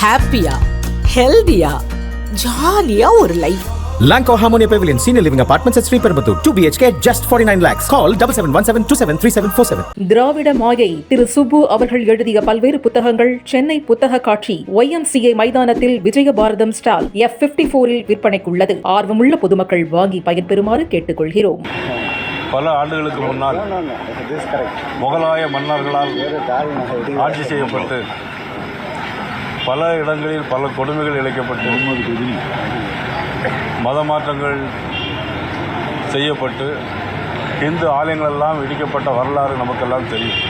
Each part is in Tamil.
ஹாப்பியா ஹெல்தியா ஜாலியா ஒரு life Lanco Harmonia Pavilion Senior Living Apartments at Sri Perambatoor. 2 BHK, just 49 lakhs. Call 7717273747. Dravida Maayai Thiru Subbu அவர்கள் எழுதிய பல்வேறு புத்தகங்கள் சென்னை புத்தக காட்சி ஒய்எம்சிஏ மைதானத்தில் Vijaya Bharatham stall F fifty போரில் விற்பனைக்குள்ளது ஆர்வமுள்ள பொதுமக்கள் வாங்கி பயன்பெறுமாறு கேட்டுக்கொள்கிறோம் பல ஆண்டுகளுக்கு முன்னால் முகலாய மன்னர்களால் ஆட்சி செய்யப்பட்டு பல இடங்களில் பல கொடுமைகள் இழைக்கப்பட்டு மத மாற்றங்கள் செய்யப்பட்டு இந்து ஆலயங்களெல்லாம் இடிக்கப்பட்ட வரலாறு நமக்கெல்லாம் தெரியும்.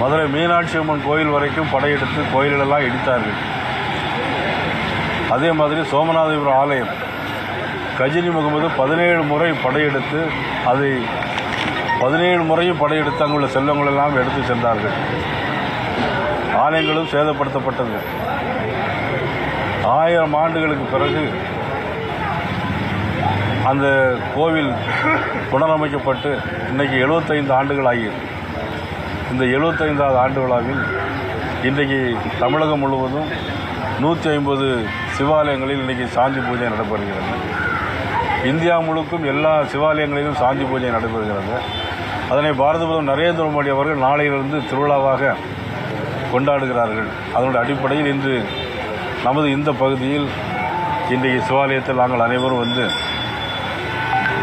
மதுரை மீனாட்சி அம்மன் கோயில் வரைக்கும் படையெடுத்து கோயிலெல்லாம் இடித்தார்கள். அதே மாதிரி சோமநாதபுரம் ஆலயம் கஜினி முகமது பதினேழு முறை படையெடுத்து அதை பதினேழு முறையும் படையெடுத்து அங்குள்ள செல்வங்களெல்லாம் எடுத்து சென்றார்கள். ஆலயங்களும் சேதப்படுத்தப்பட்டது. ஆயிரம் ஆண்டுகளுக்கு பிறகு அந்த கோவில் புனரமைக்கப்பட்டு இன்றைக்கி எழுபத்தைந்து ஆண்டுகள் ஆகியது இந்த எழுபத்தைந்தாவது ஆண்டு விழாவில் இன்றைக்கு தமிழகம் முழுவதும் நூற்றி ஐம்பது சிவாலயங்களில் இன்றைக்கி சாந்தி பூஜை நடைபெறுகிறது. இந்தியா முழுக்கும் எல்லா சிவாலயங்களிலும் சாந்தி பூஜை நடைபெறுகிறது. அதனை பாரத பிரதமர் நரேந்திர மோடி அவர்கள் நாளையிலிருந்து திருவிழாவாக கொண்டாடுகிறார்கள். அதனுடைய அடிப்படையில் இன்று நமது இந்த பகுதியில் இன்றைக்கு சிவாலயத்தில் நாங்கள் அனைவரும் வந்து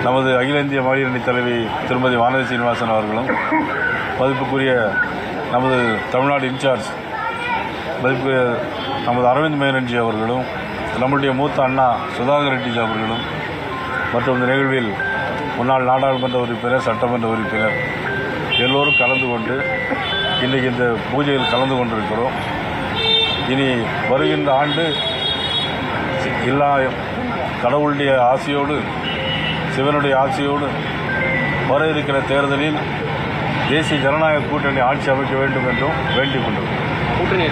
நமது அகில இந்திய மகளிர் தலைவி திருமதி வானதி சீனிவாசன் அவர்களும் மதிப்புக்குரிய நமது தமிழ்நாடு இன்சார்ஜ் மதிப்பு நமது அரவிந்த் மேனன்ஜி அவர்களும் நம்முடைய மூத்த அண்ணா சுதாகர் ரெட்டிஜி அவர்களும் மற்றும் இந்த நிகழ்வில் முன்னாள் நாடாளுமன்ற உறுப்பினர் சட்டமன்ற உறுப்பினர் எல்லோரும் கலந்து கொண்டு இன்றைக்கு இந்த பூஜையில் கலந்து கொண்டிருக்கிறோம். இனி வருகின்ற ஆண்டு எல்லா கடவுளுடைய ஆசையோடு சிவனுடைய ஆசையோடு வர இருக்கிற தேர்தலில் தேசிய ஜனநாயக கூட்டணி ஆட்சி அமைக்க வேண்டும் என்றும் வேண்டிக் கொண்டிருக்கிறோம். கூட்டணி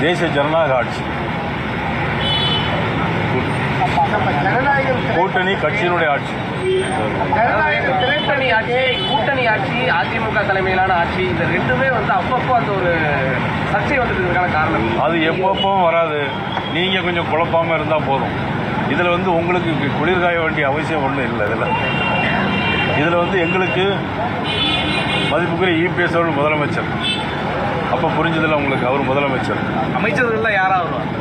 தேசிய ஜனநாயக ஆட்சி. கூட்டணி கட்சியினுடைய ஆட்சி. கூட்டணி ஆட்சி கூட்டணி ஆட்சி அதிமுக தலைமையிலான ஆட்சி இந்த ரெண்டுமே வந்து அப்பப்போ அந்த ஒரு சர்ச்சை வந்துட்டு காரணம். அது எப்பப்பவும் வராது. நீங்கள் கொஞ்சம் குழப்பாமல் இருந்தால் போதும். இதில் வந்து உங்களுக்கு குளிர் காய வேண்டிய அவசியம் ஒன்றும் இல்லை இதில். இதில் வந்து எங்களுக்கு மதிப்புக்குரிய இபிஎஸ் அவர்கள் முதலமைச்சர். அப்போ புரிஞ்சதில்ல உங்களுக்கு அவர் முதலமைச்சர். அமைச்சர்கள்ல யாரா வருவாங்க?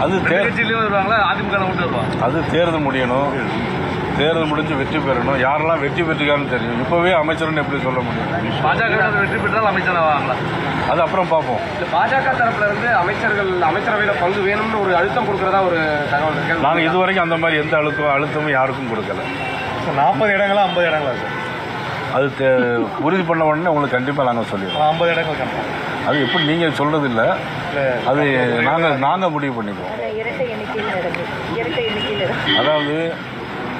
அது ரெண்டு தேர் கட்சியிலயும் வருவாங்களா? அதிமுக அது தேர்தல் முடியணும். தேர்தல் முடிஞ்சு வெற்றி பெறணும். யாரெல்லாம் வெற்றி பெற்றுக்கான்னு தெரியும் இப்போவே அமைச்சர்னு எப்படி சொல்ல முடியும்? பாஜக வெற்றி பெற்றால் அமைச்சர் ஆவாங்களா? அது அப்புறம் பார்ப்போம். பாஜக தரப்புல இருந்து அமைச்சர்கள் அமைச்சரவையில பங்கு வேணும்னு ஒரு அழுத்தம் கொடுக்கறதா ஒரு தகவல் இருக்கு. நாங்கள் இதுவரைக்கும் அந்த மாதிரி எந்த அழுத்தம் அழுத்தமும் யாருக்கும் கொடுக்கல. நாற்பது இடங்களா ஐம்பது இடங்களா சார்? அது உறுதி பண்ண உடனே உங்களுக்கு கண்டிப்பாக நாங்கள் சொல்லிடுவோம் ஐம்பது இடங்கள் கன்ஃபார்ம் அது எப்படி நீங்கள் சொல்றது இல்ல அது நாங்கள் நாங்கள் முடிவு பண்ணிக்குவோம். அதாவது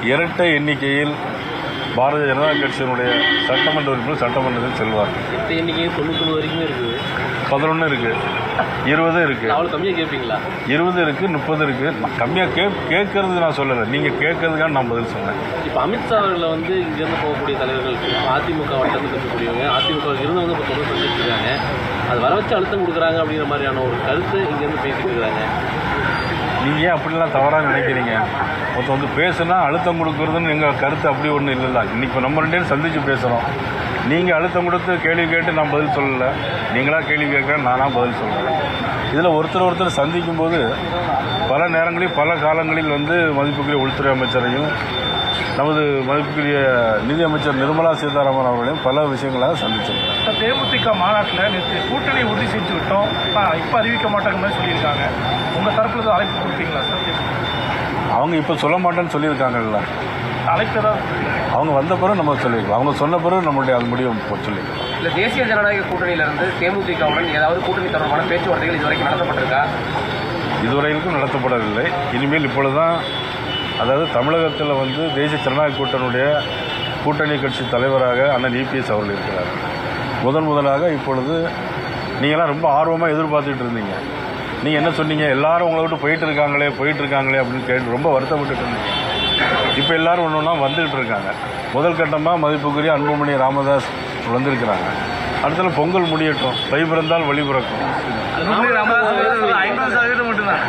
இரட்டை எண்ணிக்கையில் பாரதிய ஜனதா கட்சியினுடைய சட்டமன்ற உறுப்பினர் சட்டமன்றத்தில் செல்வார். எட்டு எண்ணிக்கை தொண்ணூத்தொன்று வரைக்கும் இருக்குது பதினொன்று இருக்கு. இருபது இருக்கு. அவ்வளவு கம்மியா கேட்பீங்களா இருபது இருக்கு முப்பது இருக்கு. நான் கம்மியா கே கேட்கறது நான் சொல்லலை. நீங்க கேட்கறதுக்கான நான் பதில் சொன்னேன். இப்போ அமித்ஷா அவர்களை வந்து இங்கேருந்து போகக்கூடிய தலைவர்கள் அதிமுக வட்டத்தில் இருக்கக்கூடியவங்க அதிமுக இருந்தவங்க இப்போ தொடர்பு இருக்காங்க அது வர வச்சு அழுத்தம் கொடுக்குறாங்க அப்படிங்கிற மாதிரியான ஒரு கருத்து இங்கேருந்து பேசிட்டு இருக்காங்க. நீங்கள் ஏன் அப்படிலாம் தவறாக நினைக்கிறீங்க? ஒருத்தர் வந்து பேசுனா அழுத்தம் கொடுக்குறதுன்னு எங்கள் கருத்து அப்படி ஒன்றும் இல்லைல்ல. இன்றைக்கி நம்ம ரெண்டு பேரும் சந்தித்து பேசுகிறோம் நீங்கள் அழுத்தம் கொடுத்து கேள்வி கேட்டு நான் பதில் சொல்லலை. நீங்களாக கேள்வி கேட்குறேன் நானாக பதில் சொல்கிறேன் இதில் ஒருத்தர் ஒருத்தர் சந்திக்கும் போது பல நேரங்களில் பல காலங்களில் வந்து மதிப்புக்குரிய உள்துறை அமைச்சரையும் நமது மதிப்புக்குரிய நிதி அமைச்சர் நிர்மலா சீதாராமன் அவர்களையும் பல விஷயங்களாக சந்திச்சிருக்கேன் தேமுதிக மாநாட்டில் நேற்று கூட்டணி உறுதி செஞ்சு விட்டோம். இப்போ அறிவிக்க மாட்டாங்க மாதிரி சொல்லியிருக்காங்க. உங்கள் தரப்புல அழைப்பு கொடுப்பீங்களா சார்? அவங்க இப்போ சொல்ல மாட்டேன்னு சொல்லியிருக்காங்கல்ல. அழைப்பு ஏதாவது அவங்க வந்த பிறகு நம்ம சொல்லியிருக்கலாம். அவங்க சொன்ன பிறகு நம்மளுடைய அது முடிவு சொல்லியிருக்கலாம் இல்ல தேசிய ஜனநாயக கூட்டணியில இருந்து தேமுதிகவுடன் ஏதாவது கூட்டணி தொடர்பான பேச்சுவார்த்தைகள் இதுவரைக்கும் நடத்தப்பட்டிருக்கா? இதுவரையிலும் நடத்தப்படவில்லை. இனிமேல் இப்பொழுதுதான் அதாவது தமிழகத்தில் வந்து தேசிய ஜனநாயக கூட்டணியுடைய கூட்டணி கட்சி தலைவராக அண்ணன் இபிஎஸ் அவர்கள் இருக்கிறார். முதன் முதலாக இப்பொழுது நீங்களாம் ரொம்ப ஆர்வமாக எதிர்பார்த்துட்டு இருந்தீங்க. நீங்கள் என்ன சொன்னீங்க? எல்லாரும் உங்களை விட்டு போயிட்டு இருக்காங்களே போயிட்டு இருக்காங்களே அப்படின்னு கேட்டு ரொம்ப வருத்தப்பட்டு இருந்தீங்க. இப்போ எல்லாரும் ஒன்று ஒன்றா வந்துகிட்டு இருக்காங்க. முதல் கட்டமாக மதிப்புக்குரிய அன்புமணி ராமதாஸ் வந்திருக்கிறாங்க. அடுத்தது பொங்கல் முடியட்டும். தை பிறந்தால் வழி பிறக்கும். ஐம்பது சதவீதம் மட்டும்தான்.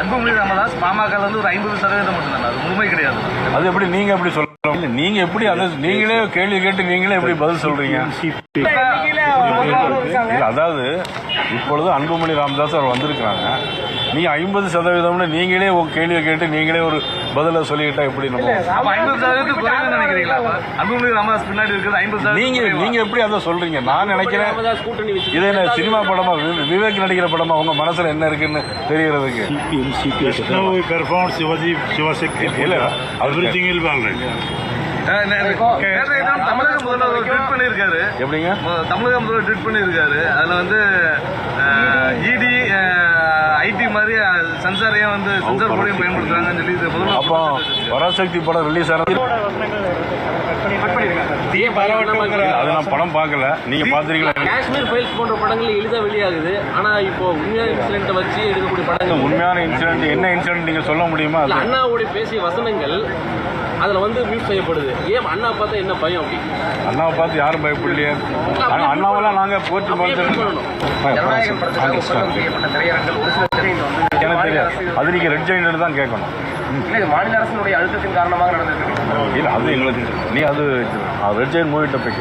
அன்புமணி ராமதாஸ் பாமக வந்து ஒரு ஐம்பது சதவீதம் மட்டும்தான். அது முழுமை கிடையாது. அது எப்படி நீங்க எப்படி சொல்லலாம் இல்ல நீங்க எப்படி அதை நீங்களே கேள்வி கேட்டு நீங்களே எப்படி பதில் சொல்றீங்க? இல்ல, அதாவது இப்பொழுது அன்புமணி ராமதாஸ் அவர் வந்திருக்கிறாங்க. நீங்க ஐம்பது சதவீதம்னு நீங்களே ஒரு கேள்வியை கேட்டு நீங்களே ஒரு பதில சொல்லிக்கிட்டா எப்படி நம்ம அப்ப ஐம்பது சதவீதத்துக்கு குறைவு நினைக்கிறீங்களா அப்ப? அன்புமணி ராமதாஸ் பின்னாடி இருக்கிறது ஐம்பது சதவீதம் நீங்க? நீங்க எப்படி அதை சொல்றீங்க? நான் நினைக்கிறேன் இது என்ன சினிமா படமா? விவேக் நடிக்கிற படமா? உங்க மனசுல என்ன இருக்குன்னு தெரியறதுக்கு Now we perform Shivaji Shivashakti இல்ல. அது- Everything தமிழக முதல்வர் ட்வீட் பண்ணியிருக்காரு. எப்படிங்க? தமிழக முதல்வர் ட்வீட் பண்ணியிருக்காரு. அதுல வந்து இடி ஐடி மாதிரி சென்சாரையும் வந்து சென்சார் போர்டையும் பயன்படுத்துறாங்கன்னு சொல்லி இது முதல்வர் அப்போ பராசக்தி படம் ரிலீஸ் ஆனது அது நான் படம் பார்க்கல. நீங்க பாத்துறீங்களா காஷ்மீர் ஃபைல்ஸ் போன்ற படங்கள் எளிதாக வெளியாகுது. ஆனா இப்போ உண்மையான இன்சிடென்ட்டை வச்சு எடுக்கக்கூடிய படங்கள் உண்மையான இன்சிடென்ட் என்ன இன்சிடென்ட் நீங்க சொல்ல முடியுமா? அண்ணாவுடைய பேசிய வசனங்கள் அதுல வந்து மியூட் செய்யப்படுது. ஏன் அண்ணா பார்த்தா என்ன பயம் அப்படி? அண்ணாவை பார்த்து யாரும் பயப்படலையே. அண்ணாவெல்லாம் நாங்க போற்றி அப்படியே பார்த்து பண்ணணும்? எனக்கு தெரியாது. அது நீங்க ரெட் ஜெயின்ட் தான் கேட்கணும். மாநில அரசினுடைய அழுத்தத்தின் காரணமாக நடந்திருக்கு. இல்ல அது எங்களுக்கு நீ அது ரெட் ஜெயின் மூவிட்ட போய்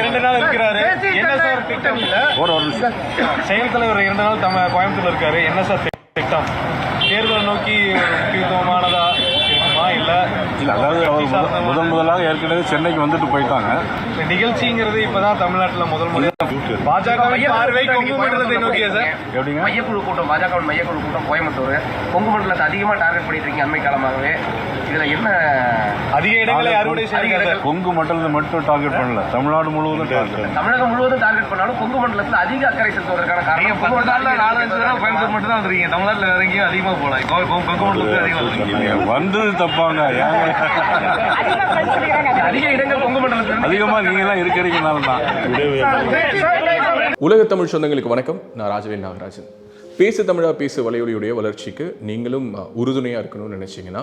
இரண்டு நாள் இருக்கிறாரு. என்ன சார் திட்டம்? இல்ல ஒரு ஒரு நிமிஷம். செயல் தலைவர் இரண்டு நாள் தம கோயம்புத்தூர்ல இருக்காரு. என்ன சார் திட்டம்? தேர்தலை நோக்கி முக்கியத்துவமானதா இல்ல இல்ல அதாவது அவர் முதன் முதலாக ஏற்கனவே சென்னைக்கு வந்துட்டு போயிட்டாங்க. நிகழ்ச்சிங்கிறது இப்பதான் தமிழ்நாட்டுல முதல் முதல் பாஜக நோக்கிய சார்? எப்படிங்க? மையக்குழு கூட்டம் பாஜக மையக்குழு கூட்டம் கோயம்புத்தூர். கொங்கு மண்டலத்தை அதிகமாக டார்கெட் பண்ணிட்டு இருக்கீங்க அண்மை காலமாகவே. இதுல என்ன அதிக இடங்களை அறுவடை செய்யுங்க சார்? கொங்கு மண்டலத்தை மட்டும் டார்கெட் பண்ணல. தமிழ்நாடு முழுவதும் டார்கெட் தமிழகம் முழுவதும் டார்கெட் பண்ணாலும் கொங்கு மண்டலத்தில் அதிக அக்கறை செலுத்துவதற்கான காரணம் பத்து நாள்ல நாலஞ்சு தடவை கோயம்புத்தூர் மட்டும் தான் வந்துருக்கீங்க. தமிழ்நாட்டுல வேற எங்கேயும் அதிகமா போகலாம் கொங்கு மண்டலத்துக்கு அதிகமா வந்துருக்கீங்க. வந்தது தப்பாங்க. அதிக இடங்கள் கொங்கு மண்டலத்தில் அதிகமா நீங்க எல்லாம் இருக்கிறீங்கனால தான் உலக தமிழ் சொந்தங்களுக்கு வணக்கம். நான் ராஜவேல் நாகராஜன். பேசு தமிழா பேசு வலையொலியுடைய வளர்ச்சிக்கு நீங்களும் உறுதுணையாக இருக்கணும்னு நினச்சிங்கன்னா